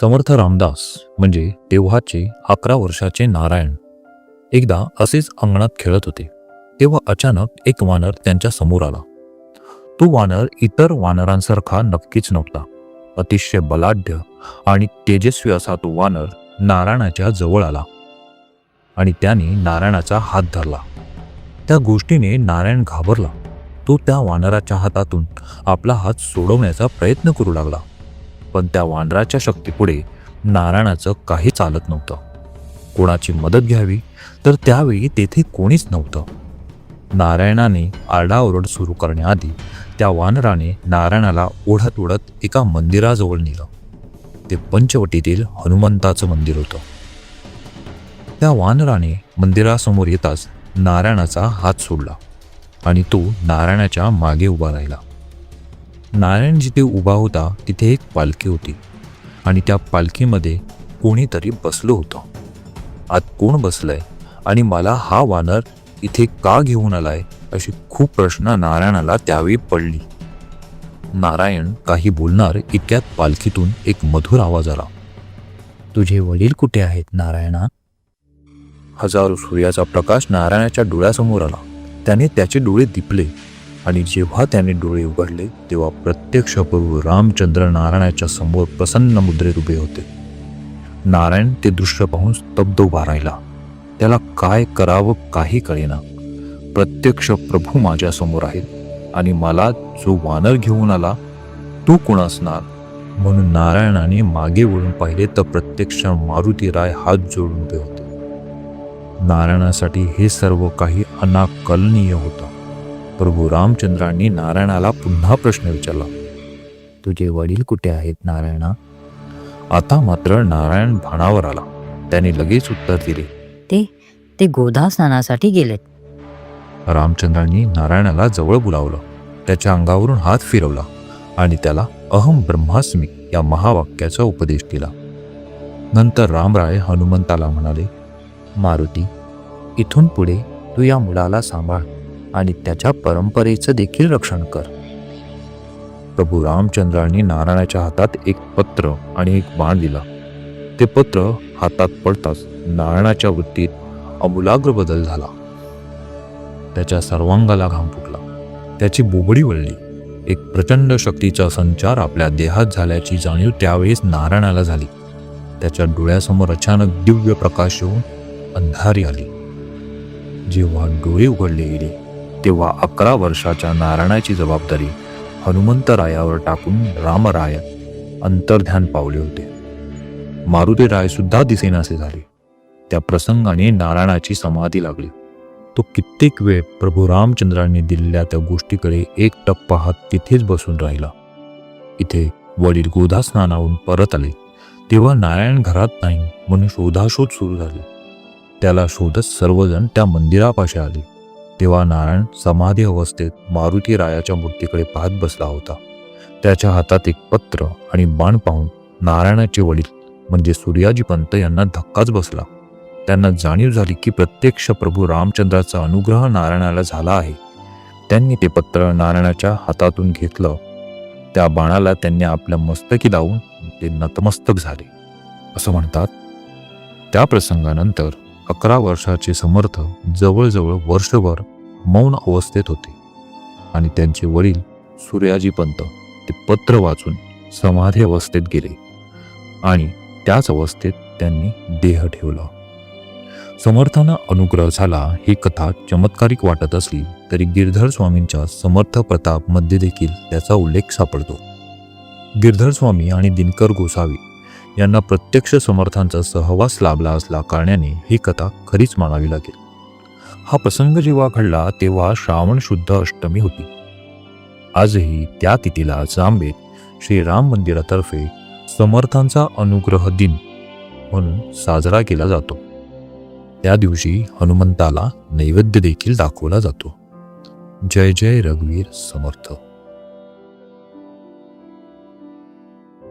समर्थ रामदास म्हणजे तेव्हाचे अकरा वर्षाचे नारायण. एकदा असेच अंगणात खेळत होते. तेव्हा अचानक एक वानर त्यांच्यासमोर आला. तो वानर इतर वानरांसारखा नक्कीच नव्हता. अतिशय बलाढ्य आणि तेजस्वी असा तो वानर नारायणाच्या जवळ आला. आणि त्याने नारायणाचा हात धरला. त्या गोष्टीने नारायण घाबरला. तो त्या वानराच्या हातातून आपला हात सोडवण्याचा प्रयत्न करू लागला. पण त्या वानराच्या शक्तीपुढे नारायणाचं काही चालत नव्हतं. कोणाची मदत घ्यावी तर त्यावेळी तेथे कोणीच नव्हतं. नारायणाने आरडाओरड सुरू करण्याआधी त्या वानराने नारायणाला ओढत ओढत एका मंदिराजवळ नेलं. ते पंचवटीतील हनुमंताचं मंदिर होतं. त्या वानराने मंदिरासमोर येताच नारायणाचा हात सोडला आणि तो नारायणाच्या मागे उभा राहिला. नारायण जिथे उभा होता तिथे एक पालखी होती. आणि त्या पालखीमध्ये कोणीतरी बसलं होतं. आत कोण बसलंय? आणि मला हा वानर इथे का घेऊन आलाय? अशी खूप प्रश्न नारायणाला त्यावेळी पडली. नारायण काही बोलणार इतक्यात पालखीतून एक मधुर आवाज आला. तुझे वडील कुठे आहेत नारायणा? हजारो सूर्याचा प्रकाश नारायणाच्या डोळ्यासमोर आला. त्याने त्याचे डोळे दिपले. आणि जेव्हा त्याने डोळे उघडले तेव्हा प्रत्यक्ष प्रभू रामचंद्र नारायणाच्या समोर प्रसन्न मुद्रेत उभे होते. नारायण ते दृश्य पाहून स्तब्ध उभा राहिला. त्याला काय करावं काही कळेना. प्रत्यक्ष प्रभू माझ्यासमोर आहेत आणि मला जो वानर घेऊन आला तो कोण असणार? म्हणून नारायणाने मागे वळून पाहिले तर प्रत्यक्ष मारुती राय हात जोडून उभे होते. नारायणासाठी हे सर्व काही अनाकलनीय होतं. प्रभू रामचंद्रांनी नारायणाला पुन्हा प्रश्न विचारला तुझे वडील कुठे आहेत नारायणा? आता मात्र नारायण भाणावर आला. त्याने लगेच उत्तर दिले ते ते गोधा स्नानासाठी गेलेत. रामचंद्रांनी नारायणाला जवळ बोलावलं त्याच्या अंगावरून हात फिरवला आणि त्याला अहम ब्रह्मास्मी या महावाक्याचा उपदेश दिला. नंतर रामराय हनुमंताला म्हणाले मारुती इथून पुढे तू या मुलाला सांभाळ. आणि त्याच्या परंपरेचं देखील रक्षण कर. प्रभू रामचंद्रांनी नारायणाच्या हातात एक पत्र आणि एक बाण दिला. ते पत्र हातात पडताच नारायणाच्या वृत्तीत अमूलाग्र बदल झाला. त्याच्या सर्वांगाला घाम फुटला. त्याची बोबडी वळली. एक प्रचंड शक्तीचा संचार आपल्या देहात झाल्याची जाणीव त्यावेळेस नारायणाला झाली. त्याच्या डोळ्यासमोर अचानक दिव्य प्रकाश येऊन अंधारी आली. जेव्हा डोळे उघडले गेले तेव्हा अकरा वर्षाच्या नारायणाची जबाबदारी हनुमंतरायावर टाकून रामराय अंतर्ध्यान पावले होते. मारुतीराय सुद्धा दिसेनासे झाले. त्या प्रसंगाने नारायणाची समाधी लागली. तो कित्येक वेळ प्रभू रामचंद्रांनी दिलेल्या त्या गोष्टीकडे एक टप पाहत तिथेच बसून राहिला. इथे वडील गोधा स्नानाहून परत आले. तेव्हा नारायण घरात नाही म्हणून शोधाशोध सुरू झाली. त्याला शोधत सर्वजण त्या मंदिरापाशी आले. तेव्हा नारायण समाधी अवस्थेत मारुती रायाच्या मूर्तीकडे पाहत बसला होता. त्याच्या हातात एक पत्र आणि बाण पाहून नारायणाचे वडील म्हणजे सूर्याजी पंत यांना धक्काच बसला. त्यांना जाणीव झाली की प्रत्यक्ष प्रभू रामचंद्राचा अनुग्रह नारायणाला झाला आहे. त्यांनी ते पत्र नारायणाच्या हातातून घेतलं. त्या बाणाला त्यांनी आपल्या मस्तकी लावून ते नतमस्तक झाले. असं म्हणतात. त्या प्रसंगानंतर अकरा वर्षाचे समर्थ जवळजवळ वर्षभर मौन अवस्थेत होते. आणि त्यांचे वडील सूर्याजी पंत ते पत्र वाचून समाधी अवस्थेत गेले. आणि त्याच अवस्थेत त्यांनी देह ठेवला. समर्थांना अनुग्रह झाला ही कथा चमत्कारिक वाटत असली तरी गिरधर स्वामींच्या समर्थ प्रतापमध्ये देखील त्याचा उल्लेख सापडतो. गिरधर स्वामी आणि दिनकर गोसावी यांना प्रत्यक्ष समर्थांचा सहवास लाभला असला कारणाने ही कथा खरीच मानावी लागेल. हा प्रसंग जेव्हा घडला तेव्हा श्रावण शुद्ध अष्टमी होती. आजही त्या तिथीला जांबेत श्रीराम मंदिरातर्फे समर्थांचा अनुग्रह दिन म्हणून साजरा केला जातो. त्या दिवशी हनुमंताला नैवेद्य देखील दाखवला जातो. जय जय रघुवीर समर्थ.